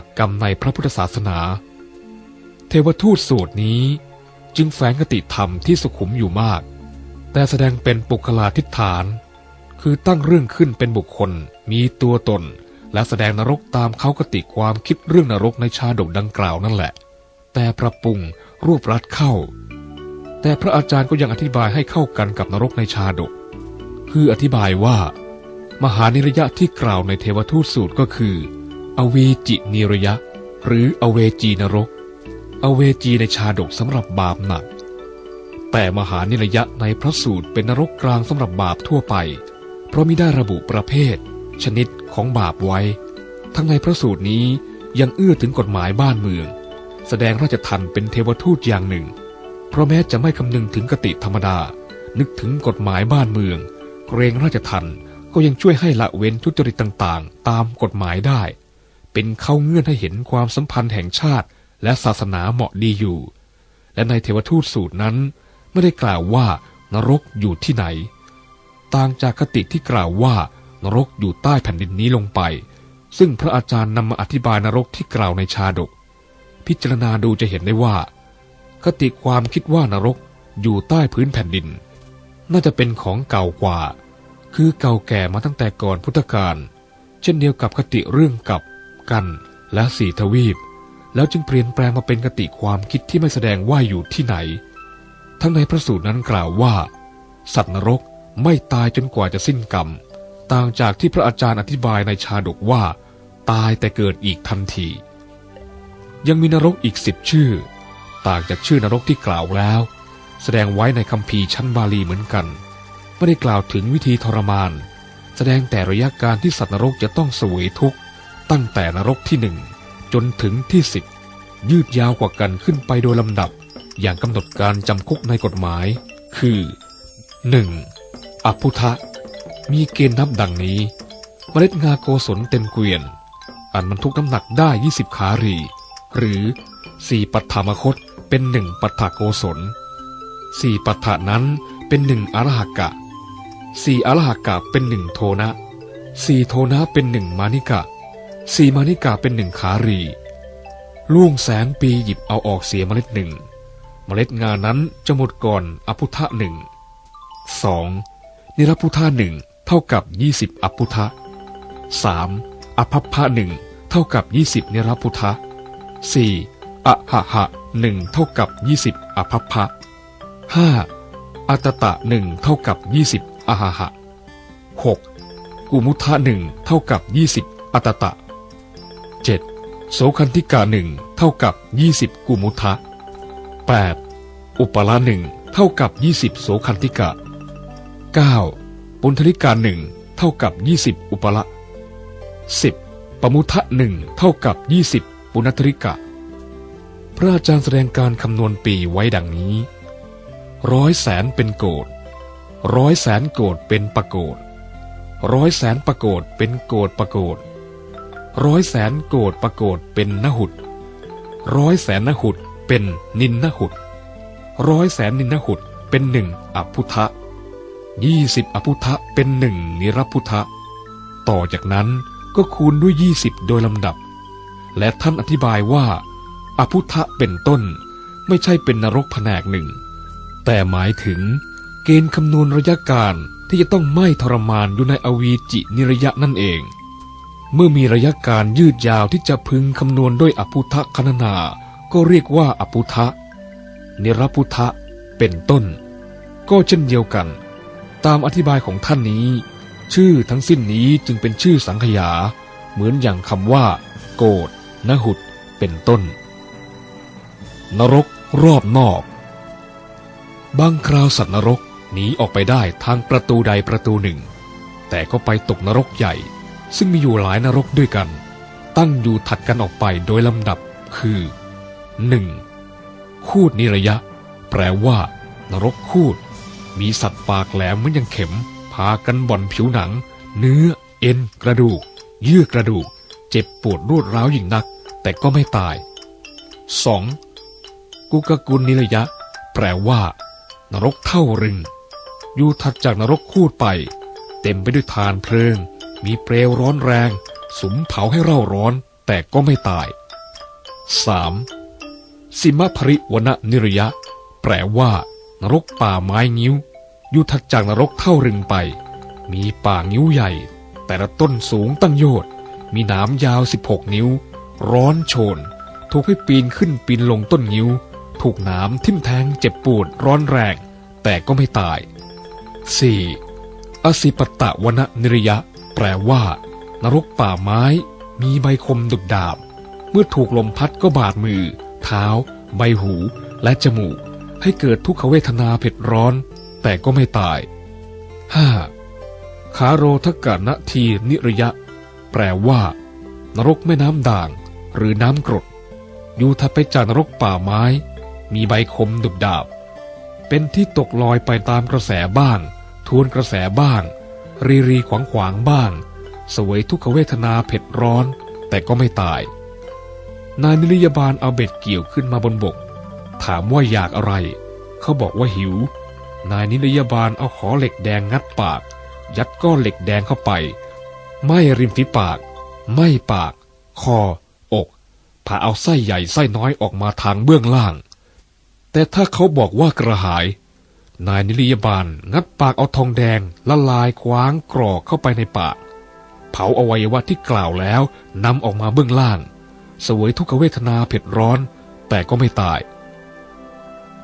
ักกรรมในพระพุทธศาสนา เทวทูตสูตรนี้จึงแฝงคติธรรมที่สุขุมอยู่มาก แต่แสดงเป็นปุคลาทิฏฐาน คือตั้งเรื่องขึ้นเป็นบุคคลมีตัวตน และแสดงนรกตามเขากติความคิดเรื่องนรกในชาดกดังกล่าวนั่นแหละ แต่ปรับปรุงรวบรัดเข้า แต่พระอาจารย์ก็ยังอธิบายให้เข้ากันกับนรกในชาดก คืออธิบายว่า มหานิรยะที่กล่าวในเทวทูตสูตรก็คือ อเวจินิรยะ หรืออเวจีนรก อเวจีในชาดกสำหรับบาปหนัก แต่มหานิรยะในพระสูตรเป็นนรกกลางสำหรับบาปทั่วไป เพราะมิได้ระบุประเภท ชนิดของบาปไว้ ทั้งในพระสูตรนี้ยังเอื้อถึงกฎหมายบ้านเมือง แสดงราชทันเป็นเทวทูตอย่างหนึ่ง เพราะแม้จะไม่คำนึงถึงกติธรรมดา นึกถึงกฎหมายบ้านเมือง เกรงราชทันก็ยังช่วยให้ละเว้นทุจริตต่างๆ ตามกฎหมายได้ เป็นเข้าเงื่อนให้เห็นความสัมพันธ์แห่งชาติ และศาสนาเหมาะดีอยู่ และในเทวทูตสูตรนั้น ไม่ได้กล่าวว่านรกอยู่ที่ไหน ต่างจากคติที่กล่าวว่านรกอยู่ใต้แผ่นดินนี้ลงไป ซึ่งพระอาจารย์นำมาอธิบายนรกที่กล่าวในชาดก พิจารณาดูจะเห็นได้ว่า คติความคิดว่านรกอยู่ใต้พื้นแผ่นดิน น่าจะเป็นของเก่ากว่า คือเก่าแก่มาตั้งแต่ก่อนพุทธกาลเช่นเดียวกับคติเรื่องกับ กันและสี่ทวีป แล้วจึงเปลี่ยนแปลงมาเป็นคติความคิดที่ไม่แสดงว่าอยู่ที่ไหน ทั้งในพระสูตรนั้นกล่าวว่า สัตว์นรกไม่ตายจนกว่าจะสิ้นกรรม ต่างจากที่พระอาจารย์อธิบายในชาดกว่า ตายแต่เกิดอีกทันที ยังมีนรกอีกสิบชื่อ ต่างจากชื่อนรกที่กล่าวแล้ว แสดงไว้ในคัมภีชั้นบาลีเหมือนกันไม่ได้กล่าวถึงวิธีทรมาน แสดงแต่ระยะการที่สัตว์นรกจะต้องสวยทุกข์ ตั้งแต่นรกที่หนึ่งจนถึงที่สิบยืดยาวกว่ากันขึ้นไปโดยลำดับ อย่างกำหนดการจำคุกในกฎหมาย คือ 1. อภุทะ มีเกณฑ์นับดังนี้ เมล็ดงาโกศลเต็มเกวียน อันบรรทุกน้ำหนักได้ 20 ขารี หรือ4ปัฏฐามคตเป็นหนึ่งปัฏฐโกศล4ปัฏฐานั้นเป็นหนึ่งอรหักะ4อรหักะเป็นหนึ่งโทนะ4โทนะเป็นหนึ่งมานิกะ 4มานิกะเป็นหนึ่งขารีล่วงแสนปีหยิบเอาออกเสียเมล็ดหนึ่ง เมล็ดงานั้นจะหมดก่อนอภุทะหนึ่ง 2. นิรพุทธะหนึ่งเท่ากับ20อภุทะ 3. อภัพพะหนึ่งเท่ากับ20นิรพุทธะ 4. อะหะหะหนึ่งเท่ากับ20อภัพพะ 5. อัตตะหนึ่งเท่ากับ20อหะหะ 6. กุมุทะหนึ่งเท่ากับ20อัตตะ โสคันธิกาหนึ่งเท่ากับ 20 กุมุทะ 8. อุปละหนึ่งเท่ากับ 20 โสคันธิกะ 9. ปุณธริกาหนึ่งเท่ากับ 20 อุปละ 10. ปมุทะหนึ่งเท่ากับ 20 ปุณธริกะ พระอาจารย์แสดงการคำนวณปีไว้ดังนี้ ร้อยแสนเป็นโกดร้อยแสนโกดเป็นปะโกดร้อยแสนปะโกดเป็นโกดปะโกด ร้อยแสนโกดประโกดเป็นนหุดร้อยแสนนหุดเป็นนินนหุดร้อยแสนนินนหุดเป็นหนึ่งอภุทะยี่สิบอภุทะเป็นหนึ่งนิรพุทะต่อจากนั้นก็คูณด้วยยี่สิบโดยลำดับ และท่านอธิบายว่า อภุทะเป็นต้นไม่ใช่เป็นนรกแผนกหนึ่ง แต่หมายถึงเกณฑ์คำนวณระยะการที่จะต้องไม่ทรมานอยู่ในอวีจินิระยะนั่นเอง เมื่อมีระยะการยืดยาวที่จะพึงคำนวณด้วยอภุทะคณนา ก็เรียกว่าอภุทะนิรพุทะเป็นต้น ก็เช่นเดียวกัน ตามอธิบายของท่านนี้ ชื่อทั้งสิ้นนี้จึงเป็นชื่อสังขยา เหมือนอย่างคำว่า โกดนหุดเป็นต้น นรกรอบนอก บางคราวสัตว์นรกหนีออกไปได้ทางประตูใดประตูหนึ่ง แต่ก็ไปตกนรกใหญ่ ซึ่งมีอยู่หลายนรกด้วยกัน ตั้งอยู่ถัดกันออกไปโดยลำดับคือ 1. คูดนิระยะ แปลว่า นรกคูด มีสัตว์ปากแหลมเหมือนย่างเข็ม พากันบ่อนผิวหนัง เนื้อ เอ็น กระดูก เยื่อกระดูก เจ็บปวดรวดร้าวยิ่งนัก แต่ก็ไม่ตาย 2. กุกกุลนิระยะ แปลว่า นรกเท่ารึง อยู่ถัดจากนรกคูดไป เต็มไปด้วยทานเพลิง มีเปลวร้อนแรง สุมเผาให้เร่าร้อนแต่ก็ไม่ตาย 3. สิมภริวณนิรยะ แปลว่า นรกป่าไม้งิ้ว อยู่ถัดจากนรกเท่ารึงไป มีป่างิ้วใหญ่ แต่ละต้นสูงตั้งโยชน์มีหนามยาว 16 นิ้ว ร้อนโชน ถูกให้ปีนขึ้นปีนลงต้นงิ้ว ถูกหนามทิ่มแทงเจ็บปวดร้อนแรง แต่ก็ไม่ตาย 4. อสิปตะวณนิรยะ ปลว่า นรกป่าไม้มีใบคมดุดดาบ เมื่อถูกลมพัดก็บาดมือ เท้า ใบหูและจมูก ให้เกิดทุกขเวทนาเผ็ดร้อน แต่ก็ไม่ตาย 5. ขาโรทกะนทีนิรยะ แปลว่า นรกแม่น้ำด่าง หรือน้ำกรด อยู่ถัดไปจากนรกป่าไม้ มีใบคมดุบดาบ เป็นที่ตกลอยไปตามกระแสบ้าง ทวนกระแสบ้าง รีรีขวางขวางบ้างสวยทุกขเวทนาเผ็ดร้อน แต่ก็ไม่ตาย นายนิรยาบาลเอาเบ็ดเกี่ยวขึ้นมาบนบก ถามว่าอยากอะไร เขาบอกว่าหิว นายนิรยาบาลเอาขอเหล็กแดงงัดปาก ยัดก้อนเหล็กแดงเข้าไป ไม่ริมฝีปาก ไม่ปาก คอ อกผ่าเอาไส้ใหญ่ไส้น้อยออกมาทางเบื้องล่าง แต่ถ้าเขาบอกว่ากระหาย นายนิรยาบาลงัดปากเอาทองแดงละลายคว้างกรอกเข้าไปในปาก เผาอวัยวะที่กล่าวแล้วนำออกมาเบื้องล่าง สวยทุกเวทนาเผ็ดร้อน แต่ก็ไม่ตาย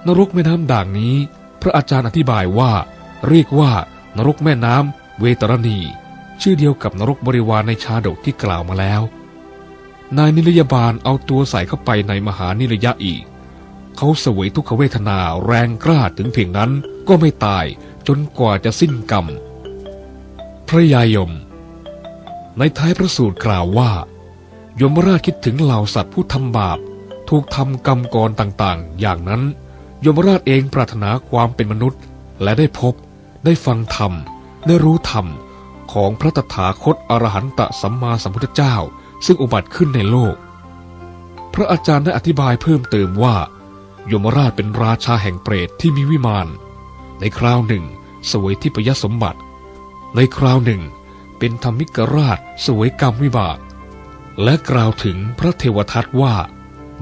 นรกแม่น้ำด่างนี้ พระอาจารย์อธิบายว่า เรียกว่านรกแม่น้ำเวตรณี ชื่อเดียวกับนรกบริวารในชาดกที่กล่าวมาแล้ว นายนิรยาบาลเอาตัวใส่เข้าไปในมหานิรยะอีก เขาเสวยทุกขเวทนาแรงกล้าถึงเพียงนั้นก็ไม่ตายจนกว่าจะสิ้นกรรม พระยายม ในท้ายพระสูตรกล่าวว่า ยมราชคิดถึงเหล่าสัตว์ผู้ทำบาป ถูกทำกรรมกรต่างๆ อย่างนั้น ยมราชเองปรารถนาความเป็นมนุษย์ และได้พบ ได้ฟังธรรม ได้รู้ธรรม ของพระตถาคตอรหันตสัมมาสัมพุทธเจ้า ซึ่งอุบัติขึ้นในโลก พระอาจารย์ได้อธิบายเพิ่มเติมว่า ยมราชเป็นราชาแห่งเปรตที่มีวิมาน ในคราวหนึ่งสวยที่ปยสมบัติ ในคราวหนึ่ง เป็นธรรมิกราชสวยกรรมวิบาก และกล่าวถึงพระเทวทัตว่า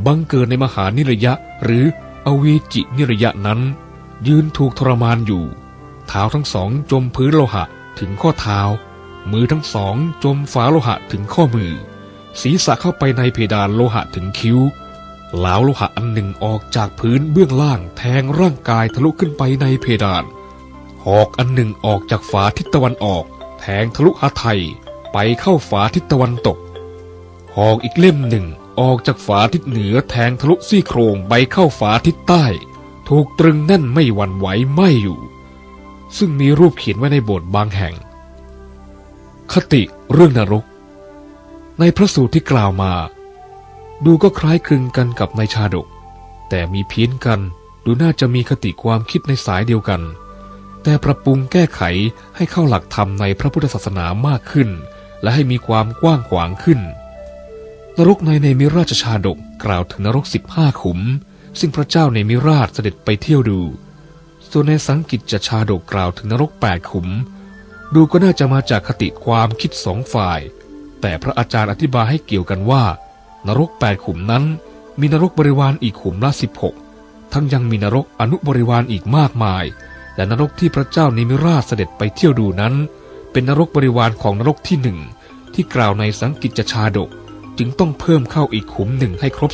บังเกิดในมหานิรยะหรืออเวจินิรยะนั้น ยืนถูกทรมานอยู่เท้าทั้งสองจมพื้นโลหะถึงข้อเท้า มือทั้งสองจมฝาโลหะถึงข้อมือ ศีรษะเข้าไปในเพดานโลหะถึงคิ้ว หลาวโลหะอันหนึ่งออกจากพื้นเบื้องล่างแทงร่างกายทะลุขึ้นไปในเพดาน หอกอันหนึ่งออกจากฝาทิศตะวันออก แทงทะลุหาไทยไปเข้าฝาทิศตะวันตก หอกอีกเล่มหนึ่งออกจากฝาทิศเหนือแทงทะลุซี่โครงไปเข้าฝาทิศใต้ ถูกตรึงแน่นไม่หวั่นไหวไม่อยู่ ซึ่งมีรูปเขียนไว้ในโบสถ์บางแห่ง คติเรื่องนรก ในพระสูตรที่กล่าวมา ดูก็คล้ายคลึงกันกับในชาดก แต่มีเพี้ยนกันดูน่าจะมีคติความคิดในสายเดียวกัน แต่ปรับปรุงแก้ไขให้เข้าหลักธรรมในพระพุทธศาสนามากขึ้น และให้มีความกว้างขวางขึ้น นรกในเนมิราชชาดกกล่าวถึงนรกสิบห้าขุม ซึ่งพระเจ้าเนมิราชเสด็จไปเที่ยวดู ส่วนในสังกิจจชาดกกล่าวถึงนรกแปดขุม ดูก็น่าจะมาจากคติความคิดสองฝ่าย แต่พระอาจารย์อธิบายให้เกี่ยวกันว่า นรกแปดขุมนั้น มีนรกบริวารอีกขุมละสิบหกทั้งยังมีนรกอนุบริวารอีกมากมาย และนรกที่พระเจ้าเนมิราชเสด็จไปเที่ยวดูนั้น เป็นนรกบริวารของนรกที่หนึ่งที่กล่าวในสังกิจจชาดก จึงต้องเพิ่มเข้าอีกขุมหนึ่งให้ครบ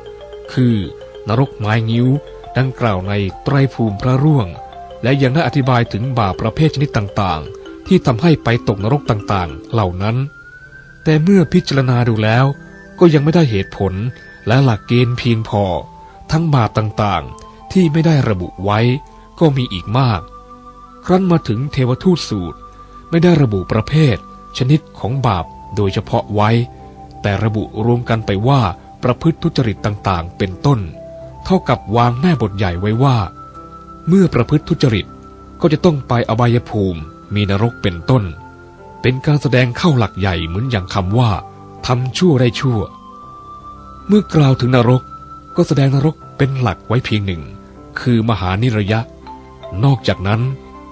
16 คือนรกไม้งิ้ว ดังกล่าวในไตรภูมิพระร่วง และยังได้อธิบายถึงบาปประเภทชนิดต่างๆ ที่ทำให้ไปตกนรกต่างๆ เหล่านั้น แต่เมื่อพิจารณาดูแล้ว ก็ยังไม่ได้เหตุผลและหลักเกณฑ์เพียงพอ ทั้งบาปต่างๆ ที่ไม่ได้ระบุไว้ก็มีอีกมาก ครั้นมาถึงเทวทูตสูตร ไม่ได้ระบุประเภท ชนิดของบาปโดยเฉพาะไว้ แต่ระบุรวมกันไปว่าประพฤติทุจริตต่างๆ เป็นต้น เท่ากับวางแม่บทใหญ่ไว้ว่า เมื่อประพฤติทุจริตก็จะต้องไปอบายภูมิมีนรกเป็นต้น เป็นการแสดงเข้าหลักใหญ่เหมือนอย่างคำว่า ทำชั่วได้ชั่ว เมื่อกล่าวถึงนรกก็แสดงนรกเป็นหลักไว้เพียงหนึ่ง คือมหานิรยะ นอกจากนั้น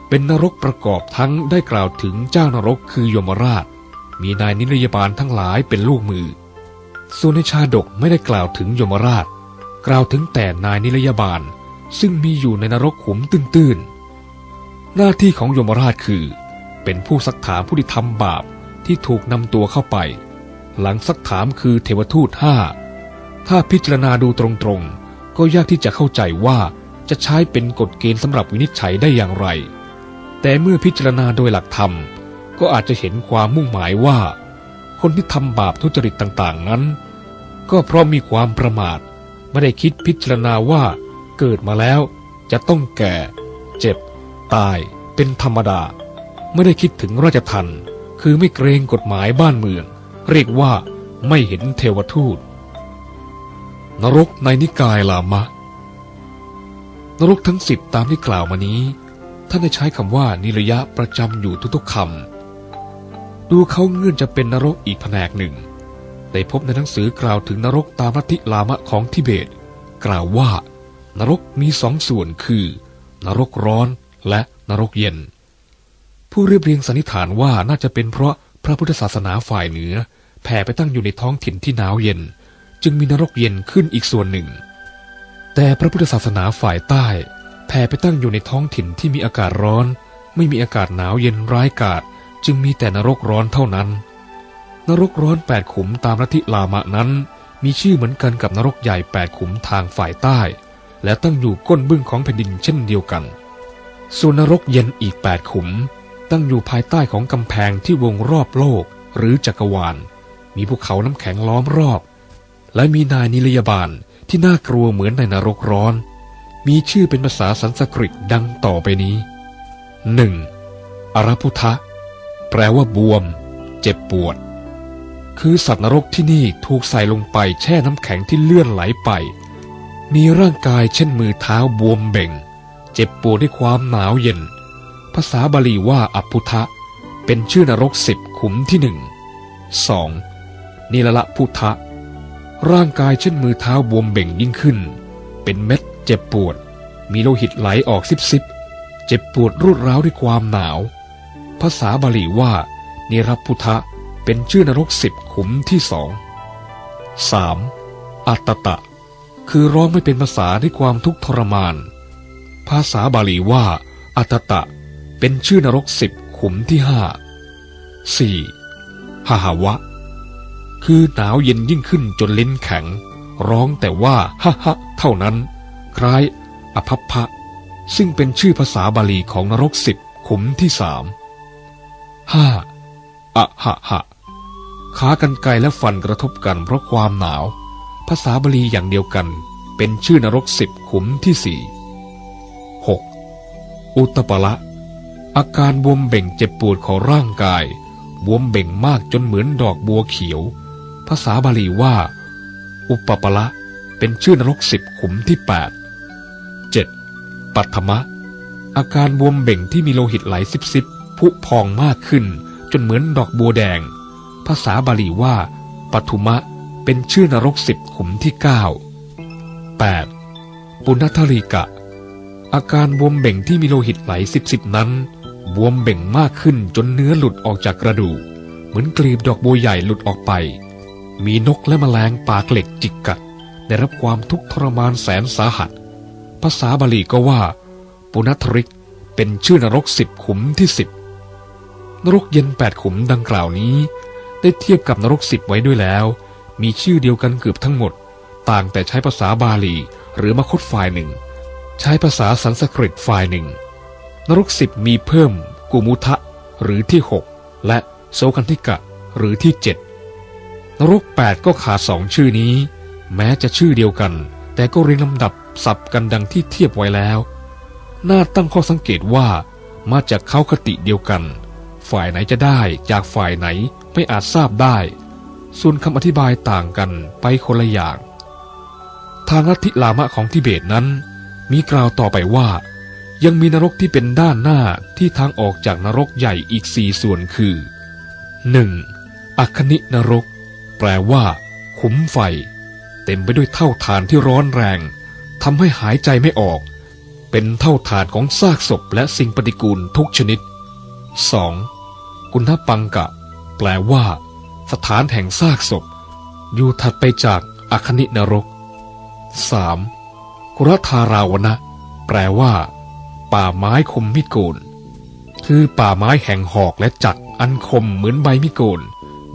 เป็นนรกประกอบทั้งได้กล่าวถึงเจ้านรกคือยมราช มีนายนิรยบาลทั้งหลายเป็นลูกมือ ส่วนในชาดกไม่ได้กล่าวถึงยมราช กล่าวถึงแต่นายนิรยาบาลซึ่งมีอยู่ในนรกขุมตื้นๆ หน้าที่ของยมราชคือ เป็นผู้ซักถามผู้ที่ทำบาปที่ถูกนำตัวเข้าไป หลังซักถามคือเทวทูตห้าถ้าพิจารณาดูตรงๆ ก็ยากที่จะเข้าใจว่าจะใช้เป็นกฎเกณฑ์สำหรับวินิจฉัยได้อย่างไร แต่เมื่อพิจารณาโดยหลักธรรม ก็อาจจะเห็นความมุ่งหมายว่า คนที่ทำบาปทุจริตต่างๆนั้น ก็เพราะมีความประมาท ไม่ได้คิดพิจารณาว่า เกิดมาแล้ว จะต้องแก่ เจ็บ ตาย เป็นธรรมดา ไม่ได้คิดถึงราชทันคือไม่เกรงกฎหมายบ้านเมือง เรียกว่าไม่เห็นเทวทูต นรกในนิกายลามะ นรกทั้งสิบตามที่กล่าวมานี้ ท่านได้ใช้คำว่านิระยะประจำอยู่ทุกๆคำดูเขาเงื่อนจะเป็นนรกอีกแผนกหนึ่ง ได้พบในหนังสือกล่าวถึงนรกตามลัทธิลามะของทิเบต กล่าวว่า นรกมีสองส่วนคือ นรกร้อนและนรกเย็น ผู้เรียบเรียงสันนิษฐานว่าน่าจะเป็นเพราะพระพุทธศาสนาฝ่ายเหนือ แผ่ไปตั้งอยู่ในท้องถิ่นที่หนาวเย็น จึงมีนรกเย็นขึ้นอีกส่วนหนึ่ง แต่พระพุทธศาสนาฝ่ายใต้ แผ่ไปตั้งอยู่ในท้องถิ่นที่มีอากาศร้อน ไม่มีอากาศหนาวเย็นร้ายกาจจึงมีแต่นรกร้อนเท่านั้น นรกร้อนแปดขุมตามลัทธิลามะนั้น มีชื่อเหมือนกันกับนรกใหญ่แปดขุมทางฝ่ายใต้ และตั้งอยู่ก้นบึ้งของแผ่นดินเช่นเดียวกัน ส่วนนรกเย็นอีกแปดขุมตั้งอยู่ภายใต้ของกำแพงที่วงรอบโลกหรือจักรวาล มีภูเขาน้ำแข็งล้อมรอบ และมีนายนิรยาบาลที่น่ากลัวเหมือนในนรกร้อน มีชื่อเป็นภาษาสันสกฤตดังต่อไปนี้ 1. อรพุทะ แปลว่าบวม เจ็บปวด คือสัตว์นรกที่นี่ถูกใส่ลงไปแช่น้ำแข็งที่เลื่อนไหลไป มีร่างกายเช่นมือเท้าบวมเบ่ง เจ็บปวดด้วยความหนาวเย็น ภาษาบาลีว่าอัพุทะ เป็นชื่อนรกสิบขุมที่หนึ่งสอง นิลละพุทะร่างกายเช่นมือเท้าบวมเบ่งยิ่งขึ้น เป็นเม็ดเจ็บปวด มีโลหิตไหลออกซิบซิบเจ็บปวดรุดร้าวด้วยความหนาว ภาษาบาลีว่า นิรพุทะเป็นชื่อนรกสิบขุมที่สองสามอัตตะ คือร้องไม่เป็นภาษาด้วยความทุกข์ทรมาน ภาษาบาลีว่า อัตตตะเป็นชื่อนรกสิบขุมที่ห้าสี่หหาวะ คือหนาวเย็นยิ่งขึ้นจนลิ้นแข็ง ร้องแต่ว่าฮะฮะเท่านั้น คล้ายอภัพพะ ซึ่งเป็นชื่อภาษาบาลีของนรกสิบขุมที่สามห้าอะหะหะขากันไกลและฟันกระทบกันเพราะความหนาว ภาษาบาลีอย่างเดียวกัน เป็นชื่อนรกสิบขุมที่สี่หกอุตปะละอาการบวมเบ่งเจ็บปวดของร่างกาย บวมเบ่งมากจนเหมือนดอกบัวเขียว ภาษาบาลีว่า อุปปละเป็นชื่อนรกสิบขุมที่แปดเจ็ดปัทมะ อาการบวมเบ่งที่มีโลหิตไหลซิบซิบผุพองมากขึ้น จนเหมือนดอกบัวแดง ภาษาบาลีว่าปัทุมะเป็นชื่อนรกสิบขุมที่เก้าแปดปุณธริกะ อาการบวมเบ่งที่มีโลหิตไหลสิบสิบนั้น บวมเบ่งมากขึ้นจนเนื้อหลุดออกจากกระดูก เหมือนกลีบดอกบัวใหญ่หลุดออกไป มีนกและแมลงปากเหล็กจิกกัด ได้รับความทุกข์ทรมานแสนสาหัส ภาษาบาลีก็ว่า ปุณธริกเป็นชื่อนรกสิบขุมที่สิบนรกเย็นแปดขุมดังกล่าวนี้ ได้เทียบกับนรกสิบไว้ด้วยแล้ว มีชื่อเดียวกันเกือบทั้งหมด ต่างแต่ใช้ภาษาบาลีหรือมคตฝ่ายหนึ่ง ใช้ภาษาสันสกฤตฝ่ายหนึ่ง นรกสิบมีเพิ่ม กุมุทะหรือที่หกและโสกันธิกะหรือที่เจ็ด นรกแปดก็ขาดสองชื่อนี้ แม้จะชื่อเดียวกัน แต่ก็เรียงลำดับสับกันดังที่เทียบไว้แล้ว น่าตั้งข้อสังเกตว่ามาจากเขาคติเดียวกัน ฝ่ายไหนจะได้จากฝ่ายไหนไม่อาจทราบได้ ส่วนคำอธิบายต่างกันไปคนละอย่าง ทางลัทธิลามะของทิเบตนั้น มีกล่าวต่อไปว่า ยังมีนรกที่เป็นด้านหน้าที่ทางออกจากนรกใหญ่อีกสี่ส่วนคือ 1. อัคคณินรก แปลว่า ขุมไฟ เต็มไปด้วยเท่าฐานที่ร้อนแรงทำให้หายใจไม่ออก เป็นเท่าฐานของซากศพและสิ่งปฏิกูลทุกชนิด 2. กุณฑปังกะ แปลว่า สถานแห่งซากศพ อยู่ถัดไปจากอคนินรก 3. กุรธาราวนะ แปลว่า ป่าไม้คมมิโกน คือป่าไม้แห่งหอกและจักอันคมเหมือนใบมิโกน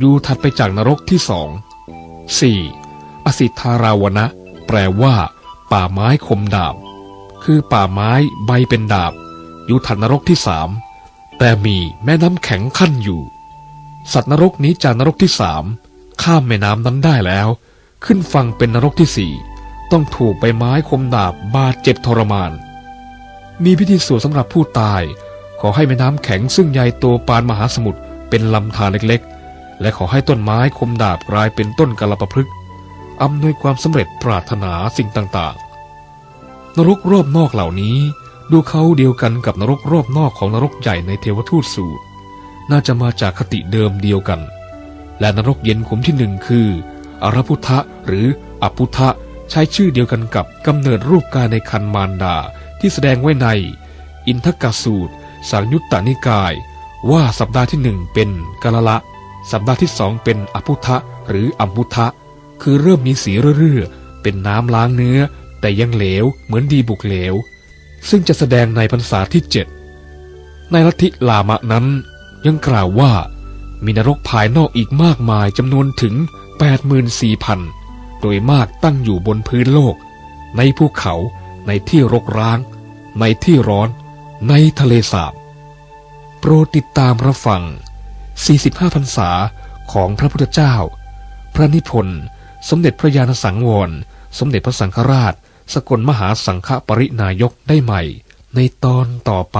อยู่ถัดไปจากนรกที่สอง 4. อสิทธาราวนะ แปลว่า ป่าไม้คมดาบ คือป่าไม้ใบเป็นดาบ อยู่ถัดนรกที่สามแต่มีแม่น้ำแข็งขั้นอยู่ สัตว์นรกนี้จากนรกที่สามข้ามแม่น้ำนั้นได้แล้ว ขึ้นฝั่งเป็นนรกที่สี่ต้องถูกใบไม้คมดาบบาดเจ็บทรมาน มีพิธีสวดสำหรับผู้ตาย ขอให้แม่น้ำแข็งซึ่งใหญ่โตปานมหาสมุทรเป็นลำธารเล็ก และขอให้ต้นไม้คมดาบกลายเป็นต้นกะลปพฤกษ์อำนวยความสำเร็จปรารถนาสิ่งต่างๆ นรกรอบนอกเหล่านี้ ดูเขาเดียวกันกับนรกรอบนอกของนรกใหญ่ในเทวทูตสูตร น่าจะมาจากคติเดิมเดียวกัน และนรกเย็นขุมที่หนึ่งคืออรพุทธะหรืออพุทธะใช้ชื่อเดียวกันกับกำเนิดรูปกายในคันมารดาที่แสดงไว้ใน อินทกสูตร สังยุตตนิกาย ว่าสัปดาห์ที่หนึ่งเป็นกาละละ สัปดาห์ที่สองเป็นอพุทธะหรืออัมพุทธะคือเริ่มมีสีเรื่อๆเป็นน้ำล้างเนื้อ แต่ยังเหลวเหมือนดีบุกเหลว ซึ่งจะแสดงในพรรษาที่เจ็ดในลัทธิลามะนั้นยังกล่าวว่ามีนรกภายนอกอีกมากมายจำนวนถึง 84,000 โดยมากตั้งอยู่บนพื้นโลก ในภูเขาในที่รกร้าง ในที่ร้อน ในทะเลสาบ โปรดติดตามรับฟัง 45พรรษาของพระพุทธเจ้า พระนิพนธ์ สมเด็จพระญาณสังวร สมเด็จพระสังฆราช สกลมหาสังฆปรินายกได้ใหม่ ในตอนต่อไป